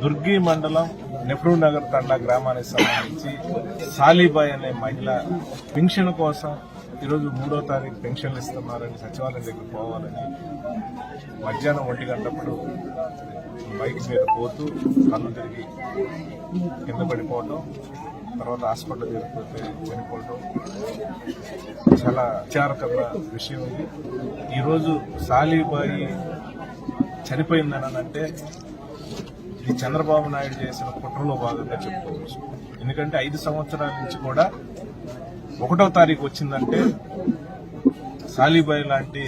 దుర్గి మండలం నెహ్రూ నగర్ తండా గ్రామానికి సంబంధించి సాలీబాయ్ అనే మహిళ పెన్షన్ కోసం ఈరోజు మూడో తారీఖు పెన్షన్లు ఇస్తున్నారని సచివాలయం దగ్గర పోవాలని మధ్యాహ్నం ఒంటి గంటప్పుడు బైక్ మీద పోతూ కళ్ళు తిరిగి కింద పడిపోవటం తర్వాత హాస్పిటల్ చేరిపోతే చనిపోవటం చాలా విచారకర విషయం ఇది. ఈరోజు సాలీబాయి చనిపోయిందనంటే ఇది చంద్రబాబు నాయుడు చేసిన కుట్రలో భాగంగా చెప్పుకోవచ్చు. ఎందుకంటే ఐదు సంవత్సరాల నుంచి కూడా ఒకటో తారీఖు వచ్చిందంటే సాలీబాయి లాంటి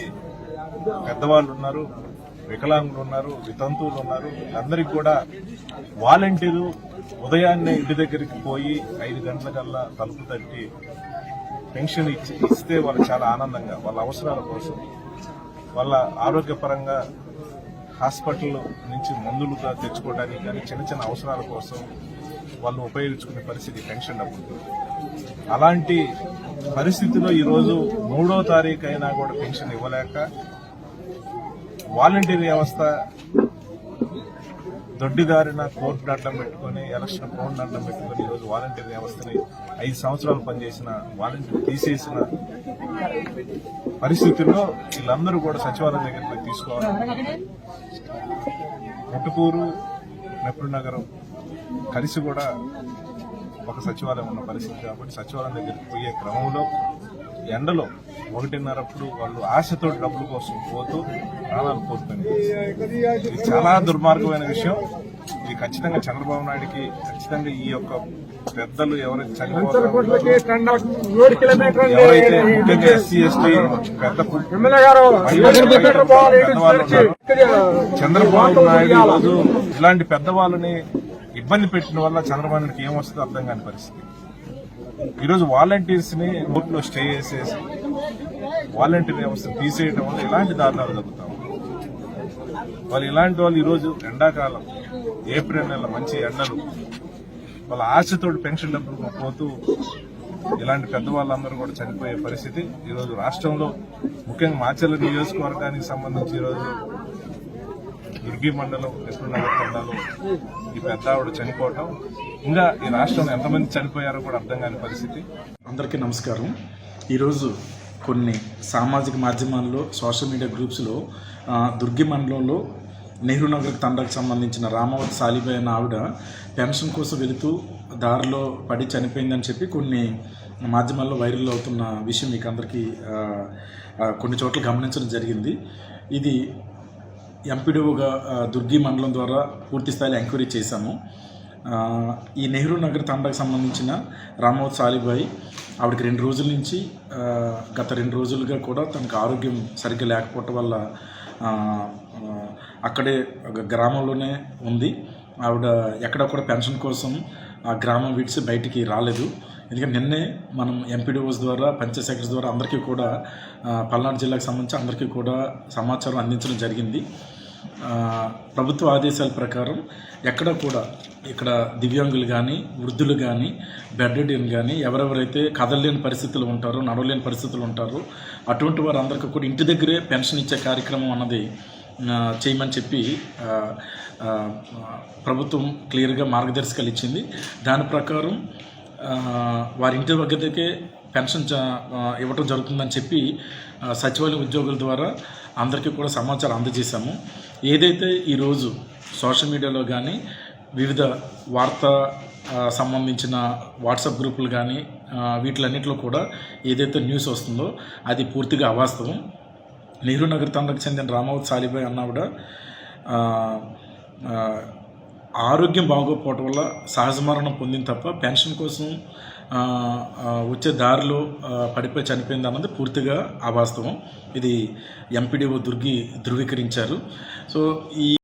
పెద్దవాళ్ళు ఉన్నారు వికలాంగులు ఉన్నారు వితంతువులు ఉన్నారు. అందరికి కూడా వాలంటీరు ఉదయాన్నే ఇంటి దగ్గరికి పోయి ఐదు గంటలకల్లా తలుపు తట్టి పెన్షన్ ఇచ్చి ఇస్తే వాళ్ళు చాలా ఆనందంగా వాళ్ళ అవసరాల కోసం వాళ్ళ ఆరోగ్యపరంగా హాస్పిటల్ నుంచి మందులుగా తెచ్చుకోవడానికి కానీ చిన్న చిన్న అవసరాల కోసం వాళ్ళు ఉపయోగించుకునే పరిస్థితి పెన్షన్ డబ్బులు అలాంటి పరిస్థితిలో ఈరోజు మూడో తారీఖు అయినా కూడా పెన్షన్ ఇవ్వలేక వాలంటీర్ వ్యవస్థ దొడ్డిదారిన కోర్టు అడ్డం పెట్టుకుని ఎలక్షన్ కోర్టు అడ్డం పెట్టుకుని ఈరోజు వాలంటీర్ వ్యవస్థని ఐదు సంవత్సరాలు పనిచేసిన వాలంటీర్ తీసేసిన పరిస్థితుల్లో వీళ్ళందరూ కూడా సచివాలయం దగ్గరికి తీసుకోవాలి. ముట్టుకూరు నెప్పుడు నగరం కలిసి కూడా ఒక సచివాలయం ఉన్న పరిస్థితి కాబట్టి సచివాలయం దగ్గరికి పోయే క్రమంలో ఎండలో ఒకటిన్నరప్పుడు వాళ్ళు ఆశతో డబ్బుల కోసం పోతూ ప్రాణాలు కోల్పోయింది ఇది చాలా దుర్మార్గమైన విషయం. ఇది ఖచ్చితంగా చంద్రబాబు నాయుడికి ఖచ్చితంగా ఈ యొక్క పెద్దలు ఎవరైతే చనిపోతారో ఎవరైతే ముఖ్యంగా ఎస్సీ ఎస్టీ పెద్ద ఎమ్మెల్యే గారు మహిళలు పెద్దవాళ్ళు ఉన్నారు. చంద్రబాబు నాయుడు ఈరోజు ఇలాంటి పెద్దవాళ్ళని ఇబ్బంది పెట్టిన వల్ల చంద్రబాబు నాయుడుకి ఏమొస్తుందో అర్థం కాని పరిస్థితి. ఈరోజు వాలంటీర్స్ని ని స్టే చేసేసి వాలంటీర్ వ్యవస్థ తీసేయడం వల్ల ఇలాంటి దారుణాలు జరుగుతాం వాళ్ళు ఇలాంటి వాళ్ళు ఈరోజు ఎండాకాలం ఏప్రిల్ నెల మంచి ఎండలు వాళ్ళ ఆశతోటి పెన్షన్ డబ్బులు పోతూ ఇలాంటి పెద్దవాళ్ళందరూ కూడా చనిపోయే పరిస్థితి ఈరోజు రాష్ట్రంలో ముఖ్యంగా మాచర్ల నియోజకవర్గానికి సంబంధించి ఈరోజు దుర్గి మండలం కృష్ణనగర్ మండలం ఈ పెద్ద ఆవిడ చనిపోవటం. ఇంకా ఈ రాష్ట్రంలో ఎంతమంది చనిపోయారో కూడా అర్థం కాని పరిస్థితి. అందరికీ నమస్కారం. ఈరోజు కొన్ని సామాజిక మాధ్యమాల్లో సోషల్ మీడియా గ్రూప్స్లో దుర్గి మండలంలో నెహ్రూ నగర్ తండాకు సంబంధించిన రామావతి సాలిబాయ్ అనే ఆవిడ పెన్షన్ కోసం వెళుతూ దారిలో పడి చనిపోయిందని చెప్పి కొన్ని మాధ్యమాల్లో వైరల్ అవుతున్న విషయం మీకు అందరికీ కొన్ని చోట్ల గమనించడం జరిగింది. ఇది ఎంపీడీఓగా దుర్గి మండలం ద్వారా పూర్తి స్థాయిలో ఎంక్వైరీ చేశాము. ఈ నెహ్రూ నగర్ తండాకు సంబంధించిన రామవత్ సాలిబాయి ఆవిడకి రెండు రోజుల నుంచి గత రెండు రోజులుగా కూడా తనకు ఆరోగ్యం సరిగ్గా లేకపోవటం వల్ల అక్కడే ఒక గ్రామంలోనే ఉంది. ఆవిడ ఎక్కడ కూడా పెన్షన్ కోసం ఆ గ్రామం విడిచి బయటికి రాలేదు. ఎందుకంటే నిన్నే మనం ఎంపీడీఓస్ ద్వారా పంచాయత్ సెక్రటరీ ద్వారా అందరికీ కూడా పల్నాడు జిల్లాకు సంబంధించి అందరికీ కూడా సమాచారం అందించడం జరిగింది. ప్రభుత్వ ఆదేశాల ప్రకారం ఎక్కడ కూడా ఇక్కడ దివ్యాంగులు కానీ వృద్ధులు కానీ బెడ్డెడియన్ కానీ ఎవరెవరైతే కదలలేని పరిస్థితులు ఉంటారో నడవలేని పరిస్థితులు ఉంటారో అటువంటి వారందరికీ కూడా ఇంటి దగ్గరే పెన్షన్ ఇచ్చే కార్యక్రమం అన్నది చేయమని చెప్పి ప్రభుత్వం క్లియర్గా మార్గదర్శకాలు ఇచ్చింది. దాని ప్రకారం వారి ఇంటి దగ్గరకే పెన్షన్ ఇవ్వటం జరుగుతుందని చెప్పి సచివాలయ ఉద్యోగుల ద్వారా అందరికీ కూడా సమాచారం అందజేశాము. ఏదైతే ఈరోజు సోషల్ మీడియాలో కానీ వివిధ వార్తా సంబంధించిన వాట్సాప్ గ్రూపులు కానీ వీటిలన్నింటిలో కూడా ఏదైతే న్యూస్ వస్తుందో అది పూర్తిగా అవాస్తవం. నెహ్రూ నగర్ తండకు చెందిన రామావత్ సాలిబాయ్ అన్నావిడ ఆరోగ్యం బాగోకపోవటం వల్ల సహజ మరణం పొందింది తప్ప పెన్షన్ కోసం వచ్చే దారిలో పడిపోయి చనిపోయింది అన్నది పూర్తిగా అవాస్తవం. ఇది ఎంపీడీఓ దుర్గి ధృవీకరించారు. సో ఈ